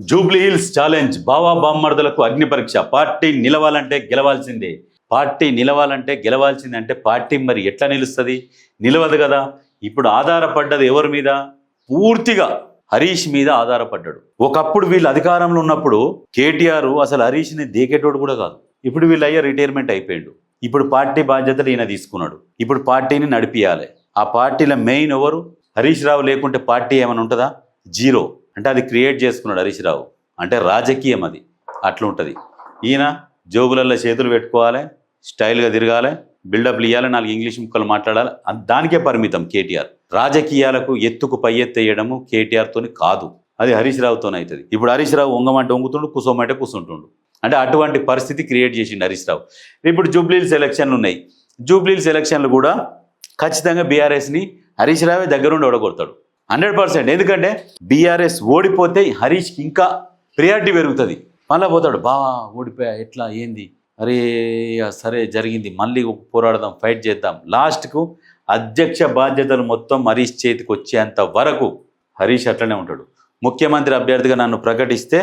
Jubilee hills challenge బావా బామ్మర్దులకు అగ్ని పరీక్ష. పార్టీ నిలవాలంటే గెలవాల్సిందే. పార్టీ నిలవాలంటే గెలవాల్సిందే అంటే పార్టీ మరి ఎట్లా నిలుస్తుంది? నిలవదు కదా. ఇప్పుడు ఆధారపడ్డది ఎవరి మీద? పూర్తిగా హరీష్ మీద ఆధారపడ్డాడు. ఒకప్పుడు వీళ్ళు అధికారంలో ఉన్నప్పుడు కేటీఆర్ అసలు హరీష్ని దేకేటోడు కూడా కాదు. ఇప్పుడు వీళ్ళు రిటైర్మెంట్ అయిపోయాడు. ఇప్పుడు పార్టీ బాధ్యతలు ఈయన తీసుకున్నాడు. ఇప్పుడు పార్టీని నడిపియాలి. ఆ పార్టీలో మెయిన్ ఎవరు? హరీష్ రావు లేకుంటే పార్టీ ఏమైనా ఉంటుందా? జీరో. అంటే అది క్రియేట్ చేసుకున్నాడు హరీష్ రావు అంటే రాజకీయం అది. అట్లుంటుంది. ఈయన జోబులలో చేతులు పెట్టుకోవాలి స్టైల్గా తిరగాలి బిల్డప్లు ఇవ్వాలి నాలుగు ఇంగ్లీష్ ముక్కలు మాట్లాడాలి. దానికే పరిమితం కేటీఆర్. రాజకీయాలకు ఎత్తుకు పై ఎత్తేయడము కేటీఆర్తోని కాదు. అది హరీష్ రావుతోనే అవుతుంది ఇప్పుడు హరీష్ రావు వంగమంటే వంగుతుండు కూసోమంటే కూర్చుంటుండు అంటే అటువంటి పరిస్థితి క్రియేట్ చేసిండు హరీష్ రావు ఇప్పుడు జూబ్లీల్స్ ఎలక్షన్లు ఉన్నాయి. జూబ్లీల్స్ ఎలక్షన్లు కూడా ఖచ్చితంగా బీఆర్ఎస్ని హరీష్ రావే దగ్గరుండి ఓడగొడతాడు. Hundred percent. ఎందుకంటే బీఆర్ఎస్ ఓడిపోతే హరీష్కి ఇంకా ప్రియారిటీ పెరుగుతుంది. మళ్ళీ పోతాడు బా ఓడిపోయా ఎట్లా ఏంది? అరే సరే జరిగింది. మళ్ళీ పోరాడదాం ఫైట్ చేద్దాం. లాస్ట్కు అధ్యక్ష బాధ్యతలు మొత్తం హరీష్ చేతికి వచ్చేంత వరకు హరీష్ అట్లనే ఉంటాడు. ముఖ్యమంత్రి అభ్యర్థిగా నన్ను ప్రకటిస్తే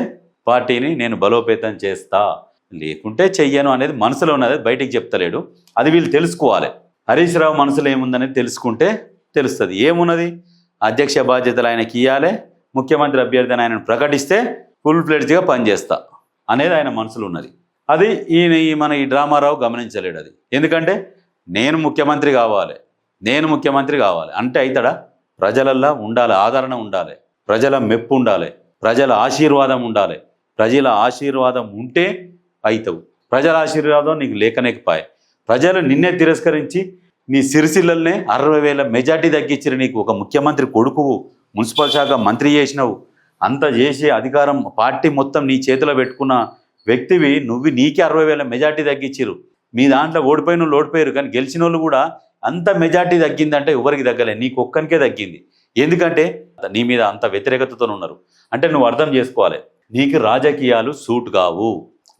పార్టీని నేను బలోపేతం చేస్తా. లేకుంటే చెయ్యను అనేది మనసులో ఉన్నది బయటికి చెప్తలేడు. అది వీళ్ళు తెలుసుకోవాలి. హరీష్ రావు మనసులో ఏముందనేది తెలుసుకుంటే తెలుస్తుంది. ఏమున్నది? అధ్యక్ష బాధ్యతలు ఆయనకి ఇవ్వాలి ముఖ్యమంత్రి అభ్యర్థిని ఆయనను ప్రకటిస్తే ఫుల్ ఫ్లెడ్జ్గా పనిచేస్తా అనేది ఆయన మనసులో ఉన్నది అది ఈయన ఈ మన ఈ డ్రామారావు గమనించలేడు అది. ఎందుకంటే నేను ముఖ్యమంత్రి కావాలి నేను ముఖ్యమంత్రి కావాలి. అంటే అవుతాడా ప్రజలల్లా ఉండాలి ఆదరణ ఉండాలి ప్రజల మెప్పు ఉండాలి ప్రజల ఆశీర్వాదం ఉండాలి. ప్రజల ఆశీర్వాదం ఉంటే అవుతావు ప్రజల ఆశీర్వాదం నీకు లేకనేకపాయే ప్రజలు నిన్నే తిరస్కరించి నీ సిరిసిల్లనే అరవై వేల మెజార్టీ తగ్గించిన నీకు ఒక ముఖ్యమంత్రి కొడుకువు మున్సిపల్ శాఖ మంత్రి చేసినావు. అంత చేసే అధికారం పార్టీ మొత్తం నీ చేతిలో పెట్టుకున్న వ్యక్తివి నువ్వు నీకే అరవై వేల మెజార్టీ తగ్గించారు మీ దాంట్లో ఓడిపోయిన వాళ్ళు ఓడిపోయారు కానీ గెలిచిన వాళ్ళు కూడా అంత మెజార్టీ తగ్గిందంటే ఎవరికి తగ్గలే? నీకు ఒక్కనికే తగ్గింది. ఎందుకంటే నీ మీద అంత వ్యతిరేకతతో ఉన్నారు. అంటే నువ్వు అర్థం చేసుకోవాలి. నీకు రాజకీయాలు సూట్ కావు.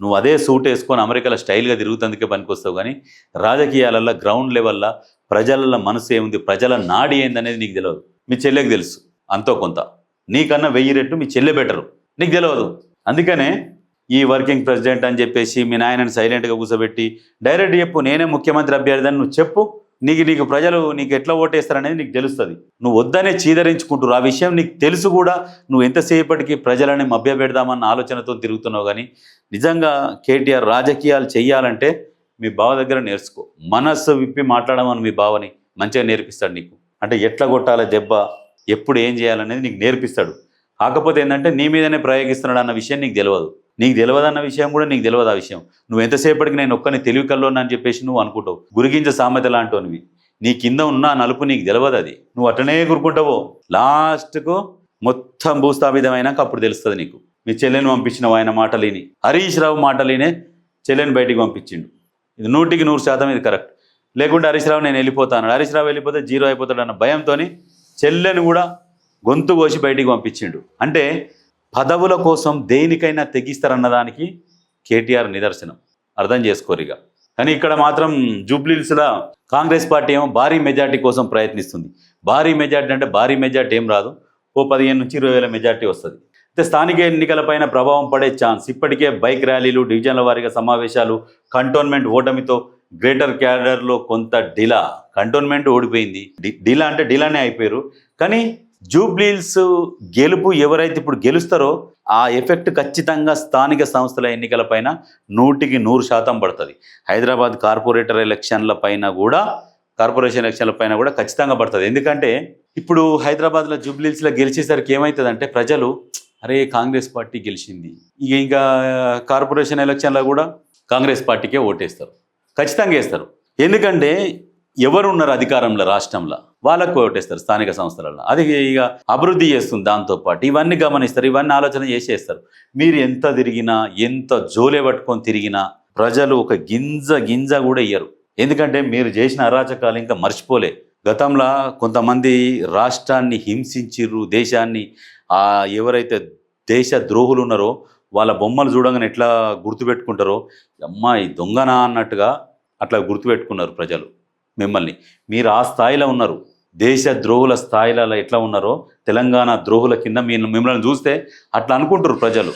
నువ్వు అదే సూట్ వేసుకొని అమెరికాలో స్టైల్గా తిరుగుతందుకే పనికొస్తావు కానీ రాజకీయాలల్లో గ్రౌండ్ లెవెల్లో ప్రజల మనసు ఏముంది? ప్రజల నాడి ఏందనేది నీకు తెలియదు మీ చెల్లెకి తెలుసు. అంతో కొంత. నీకన్నా వెయ్యి రెట్లు మీ చెల్లె బెటరు నీకు తెలియదు అందుకనే ఈ వర్కింగ్ ప్రెసిడెంట్ అని చెప్పేసి మీ నాయనని సైలెంట్గా కూర్చోబెట్టి డైరెక్ట్ చెప్పు నేనే ముఖ్యమంత్రి అభ్యర్థి అని నువ్వు చెప్పు. నీకు నీకు ప్రజలు నీకు ఎట్లా ఓటేస్తారనేది నీకు తెలుస్తుంది. నువ్వు వద్దనే చీదరించుకుంటారు ఆ విషయం నీకు తెలుసు కూడా నువ్వు ఎంతసేపటికి ప్రజలని మభ్యపెడదామన్న ఆలోచనతో తిరుగుతున్నావు కానీ నిజంగా కేటీఆర్ రాజకీయాలు చేయాలంటే మీ బావ దగ్గర నేర్చుకో. మనస్సు విప్పి మాట్లాడమని మీ బావని మంచిగా నేర్పిస్తాడు నీకు. అంటే ఎట్లా కొట్టాలి దెబ్బ? ఎప్పుడు ఏం చేయాలనేది నీకు నేర్పిస్తాడు. కాకపోతే ఏంటంటే నీ మీదనే ప్రయోగిస్తున్నాడు అన్న విషయం నీకు తెలియదు నీకు తెలియదు అన్న విషయం కూడా నీకు తెలియదు ఆ విషయం. నువ్వు ఎంతసేపటికి నేను ఒక్కని తెలివి కల్లోనని అని చెప్పేసి నువ్వు అనుకుంటావు. గురిగింజ సామెత లాంటివి నీ కింద ఉన్న నలుపు నీకు తెలియదు అది. నువ్వు అట్టనే కూరుకుంటావు? లాస్ట్కు మొత్తం భూస్థాపితమైనాక అప్పుడు తెలుస్తుంది నీకు. మీ చెల్లెని పంపించిన ఆయన మాటలేని హరీష్ రావు మాటలేనే చెల్లెని బయటికి పంపించిండు. ఇది నూటికి నూరు శాతం ఇది కరెక్ట్. లేకుంటే హరీష్ రావు నేను వెళ్ళిపోతాను హరీష్ రావు వెళ్ళిపోతే జీరో అయిపోతాడు అన్న భయంతో చెల్లెని కూడా గొంతు కోసి బయటికి పంపించిండు. అంటే పదవుల కోసం దేనికైనా తెగిస్తారన్న దానికి కేటీఆర్ నిదర్శనం. అర్థం చేసుకోరిగా కానీ ఇక్కడ మాత్రం జూబ్లీల్స్లో కాంగ్రెస్ పార్టీ ఏమో భారీ మెజార్టీ కోసం ప్రయత్నిస్తుంది. భారీ మెజార్టీ అంటే భారీ మెజార్టీ ఏం రాదు. ఓ పదిహేను నుంచి ఇరవై వేల మెజార్టీ వస్తుంది. అయితే స్థానిక ఎన్నికలపైన ప్రభావం పడే ఛాన్స్ ఇప్పటికే బైక్ ర్యాలీలు డివిజన్ల వారీగా సమావేశాలు కంటోన్మెంట్ ఓటమితో గ్రేటర్ క్యాడర్లో కొంత డిలా కంటోన్మెంట్ ఓడిపోయింది. డిలా అంటే డిలానే అయిపోయారు. కానీ జూబ్లీల్స్ గెలుపు ఎవరైతే ఇప్పుడు గెలుస్తారో ఆ ఎఫెక్ట్ ఖచ్చితంగా స్థానిక సంస్థల ఎన్నికలపైన నూటికి నూరు శాతం పడుతుంది. హైదరాబాద్ కార్పొరేటర్ ఎలక్షన్ల పైన కూడా కార్పొరేషన్ ఎలక్షన్ల పైన కూడా ఖచ్చితంగా పడుతుంది. ఎందుకంటే ఇప్పుడు హైదరాబాద్లో జూబ్లీల్స్లో గెలిచేసరికి ఏమవుతుందంటే ప్రజలు అరే కాంగ్రెస్ పార్టీ గెలిచింది. ఇక ఇంకా కార్పొరేషన్ ఎలక్షన్లో కూడా కాంగ్రెస్ పార్టీకే ఓటేస్తారు. ఖచ్చితంగా వేస్తారు. ఎందుకంటే ఎవరు ఉన్నారు అధికారంలో రాష్ట్రంలో? వాళ్ళకు ఓటేస్తారు స్థానిక సంస్థలలో అది ఇక అభివృద్ధి చేస్తుంది దాంతోపాటు ఇవన్నీ గమనిస్తారు ఇవన్నీ ఆలోచన చేసేస్తారు. మీరు ఎంత తిరిగినా ఎంత జోలే పట్టుకొని తిరిగినా ప్రజలు ఒక గింజ గింజ కూడా ఇయ్యరు. ఎందుకంటే మీరు చేసిన అరాచకాలు ఇంకా మర్చిపోలే. గతంలో కొంతమంది రాష్ట్రాన్ని హింసించిర్రు దేశాన్ని ఎవరైతే దేశ ద్రోహులు ఉన్నారో వాళ్ళ బొమ్మలు చూడగానే ఎట్లా గుర్తుపెట్టుకుంటారో అమ్మాయి దొంగనా అన్నట్టుగా అట్లా గుర్తుపెట్టుకున్నారు ప్రజలు. మిమ్మల్ని. మీరు ఆ స్థాయిలో ఉన్నారు. దేశ ద్రోహుల స్థాయిలలో ఎట్లా ఉన్నారో తెలంగాణ ద్రోహుల కింద మీ మిమ్మల్ని చూస్తే అట్లా అనుకుంటారు ప్రజలు.